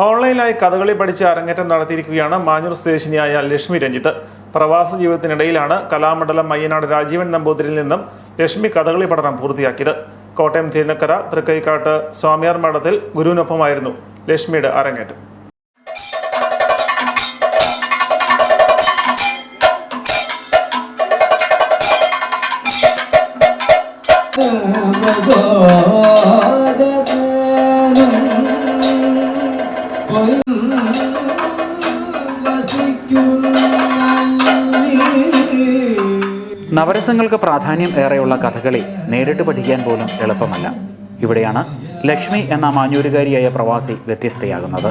ഓൺലൈനായി കഥകളി പഠിച്ച് അരങ്ങേറ്റം നടത്തിയിരിക്കുകയാണ് മാഞ്ഞൂർ സ്വദേശിനിയായ ലക്ഷ്മി രഞ്ജിത്ത്. പ്രവാസ ജീവിതത്തിനിടയിലാണ് കലാമണ്ഡലം മയ്യനാട് രാജീവൻ നമ്പൂതിരിൽ നിന്നും ലക്ഷ്മി കഥകളി പഠനം പൂർത്തിയാക്കിയത്. കോട്ടയം തിരുനക്കര തൃക്കൈക്കാട്ട് സ്വാമിയാർ മഠത്തിൽ ഗുരുവിനൊപ്പമായിരുന്നു ലക്ഷ്മിയുടെ അരങ്ങേറ്റം. നവരസങ്ങൾക്ക് പ്രാധാന്യം ഏറെയുള്ള കഥകളി നേരിട്ട് പഠിക്കാൻ പോലും എളുപ്പമല്ല. ഇവിടെയാണ് ലക്ഷ്മി എന്ന മാഞ്ഞൂരുകാരിയായ പ്രവാസി വ്യത്യസ്തയാകുന്നത്.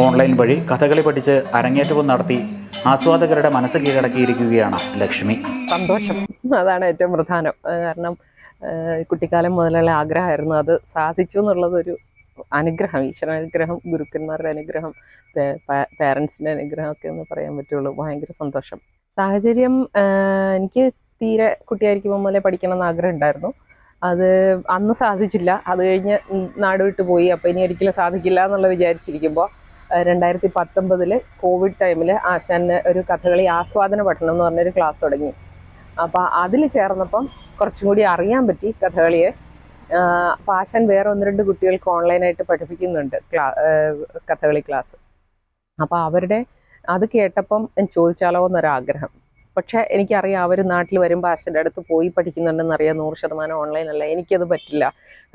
ഓൺലൈൻ വഴി കഥകളി പഠിച്ച് അരങ്ങേറ്റവും നടത്തി ആസ്വാദകരുടെ മനസ്സ് കീഴടക്കിയിരിക്കുകയാണ് ലക്ഷ്മി. സന്തോഷം. അതാണ് ഏറ്റവും പ്രധാനം. കാരണം കുട്ടിക്കാലം മുതലുള്ള ആഗ്രഹമായിരുന്നു. അത് സാധിച്ചു എന്നുള്ളത് ഒരു അനുഗ്രഹം ഈശ്വരാനുഗ്രഹം ഗുരുക്കന്മാരുടെ അനുഗ്രഹം പേരൻസിന്റെ അനുഗ്രഹം ഒക്കെ എന്ന് പറയാൻ പറ്റുള്ളൂ. ഭയങ്കര സന്തോഷം. സാഹചര്യം എനിക്ക് തീരെ കുട്ടിയായിരിക്കുമ്പോൾ മുതലേ പഠിക്കണം എന്ന് ആഗ്രഹം ഉണ്ടായിരുന്നു അത് അന്ന് സാധിച്ചില്ല. അത് കഴിഞ്ഞ് നാട് വിട്ടു പോയി. അപ്പോൾ ഇനി ഒരിക്കലും സാധിക്കില്ല എന്നുള്ള വിചാരിച്ചിരിക്കുമ്പോൾ രണ്ടായിരത്തി പത്തൊമ്പതിൽ കോവിഡ് ടൈമിൽ ആശാന് ഒരു കഥകളി ആസ്വാദന പഠനം എന്ന് പറഞ്ഞൊരു ക്ലാസ് തുടങ്ങി. അപ്പോൾ അതിൽ ചേർന്നപ്പം കുറച്ചും കൂടി അറിയാൻ പറ്റി കഥകളിയെ. ആശാൻ വേറെ ഒന്ന് രണ്ട് കുട്ടികൾക്ക് ഓൺലൈനായിട്ട് പഠിപ്പിക്കുന്നുണ്ട് ക്ലാ കഥകളി ക്ലാസ് അപ്പോൾ അവരുടെ അത് കേട്ടപ്പം ചോദിച്ചാലോ എന്നൊരാഗ്രഹം പക്ഷേ എനിക്കറിയാം അവർ നാട്ടിൽ വരുമ്പോൾ ആശന്റെ അടുത്ത് പോയി പഠിക്കുന്നുണ്ടെന്നറിയാം നൂറ് ശതമാനം ഓൺലൈൻ അല്ല. എനിക്കത് പറ്റില്ല.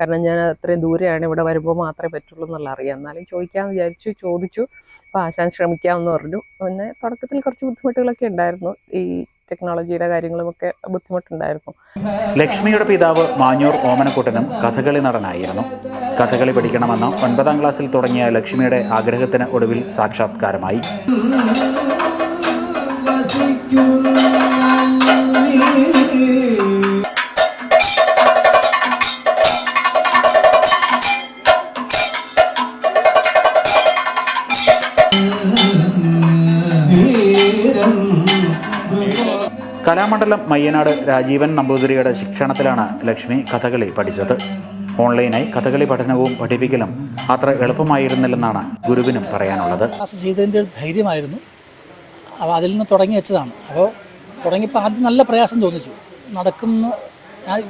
കാരണം ഞാൻ അത്രയും ദൂരെയാണ് ഇവിടെ വരുമ്പോൾ മാത്രമേ പറ്റുള്ളൂ എന്നുള്ള അറിയാം. എന്നാലും ചോദിക്കാമെന്ന് വിചാരിച്ചു ചോദിച്ചു. അപ്പോൾ ആശാൻ ശ്രമിക്കാമെന്ന് പറഞ്ഞു. പിന്നെ തുടക്കത്തിൽ കുറച്ച് ബുദ്ധിമുട്ടുകളൊക്കെ ഉണ്ടായിരുന്നു. ഈ ടെക്നോളജിയുടെ കാര്യങ്ങളുമൊക്കെ ബുദ്ധിമുട്ടുണ്ടായിരുന്നു. ലക്ഷ്മിയുടെ പിതാവ് മാഞ്ഞൂർ ഓമനക്കുട്ടനും കഥകളി നടനായിരുന്നു. കഥകളി പഠിക്കണമെന്ന് ഒൻപതാം ക്ലാസ്സിൽ തുടങ്ങിയ ലക്ഷ്മിയുടെ ആഗ്രഹത്തിന് ഒടുവിൽ സാക്ഷാത്കാരമായി. കലാമണ്ഡലം മയ്യനാട് രാജീവൻ നമ്പൂതിരിയുടെ ശിക്ഷണത്തിലാണ് ലക്ഷ്മി കഥകളി പഠിച്ചത്. ഓൺലൈനായി കഥകളി പഠനവും പഠിപ്പിക്കലും അത്ര എളുപ്പമായിരുന്നില്ലെന്നാണ് ഗുരുവിനും പറയാനുള്ളത്. ചെയ്തതിന്റെ ധൈര്യമായിരുന്നു. അപ്പോൾ അതിൽ നിന്ന് തുടങ്ങി വെച്ചതാണ്. അപ്പോൾ തുടങ്ങിയപ്പോൾ ആദ്യം നല്ല പ്രയാസം തോന്നിച്ചു. നടക്കുമെന്ന് ഞാൻ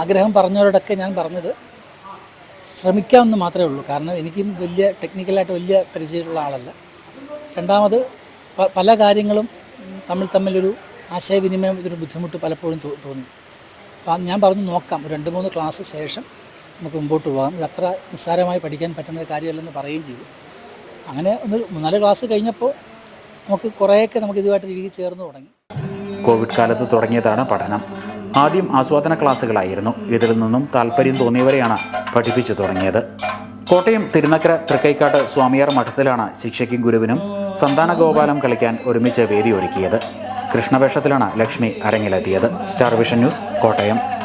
ആഗ്രഹം പറഞ്ഞവരോടൊക്കെ ഞാൻ പറഞ്ഞത് ശ്രമിക്കാമെന്ന് മാത്രമേ ഉള്ളൂ. കാരണം എനിക്കും വലിയ ടെക്നിക്കലായിട്ട് വലിയ പരിചയമുള്ള ആളല്ല. രണ്ടാമത് പല കാര്യങ്ങളും തമ്മിൽ തമ്മിലൊരു ആശയവിനിമയം ഇതൊരു ബുദ്ധിമുട്ട് പലപ്പോഴും തോന്നി. അപ്പം ഞാൻ പറഞ്ഞു നോക്കാം രണ്ട് മൂന്ന് ക്ലാസ് ശേഷം നമുക്ക് മുമ്പോട്ട് പോകാം. ഇത് അത്ര നിസ്സാരമായി പഠിക്കാൻ പറ്റുന്ന കാര്യമല്ലെന്ന് പറയുകയും ചെയ്തു. അങ്ങനെ ഒന്ന് മൂന്നാൽ ക്ലാസ് കഴിഞ്ഞപ്പോൾ നമുക്ക് കുറേയൊക്കെ നമുക്ക് ഇതുമായിട്ട് ഇഴുകി ചേർന്ന് തുടങ്ങി. കോവിഡ് കാലത്ത് തുടങ്ങിയതാണ് പഠനം. ആദ്യം ആസ്വാദന ക്ലാസ്സുകളായിരുന്നു. ഇതിൽ നിന്നും താല്പര്യം തോന്നിയവരെയാണ് പഠിപ്പിച്ചു തുടങ്ങിയത്. കോട്ടയം തിരുനക്കര തൃക്കൈക്കാട്ട് സ്വാമിയാർ മഠത്തിലാണ് ശിക്ഷയ്ക്കും ഗുരുവിനും സന്താന ഗോപാലം കളിക്കാൻ ഒരുമിച്ച് വേദി ഒരുക്കിയത്. കൃഷ്ണവേഷത്തിലാണ് Lakshmi അരങ്ങിലെത്തിയത്. Star vision news Kottayam.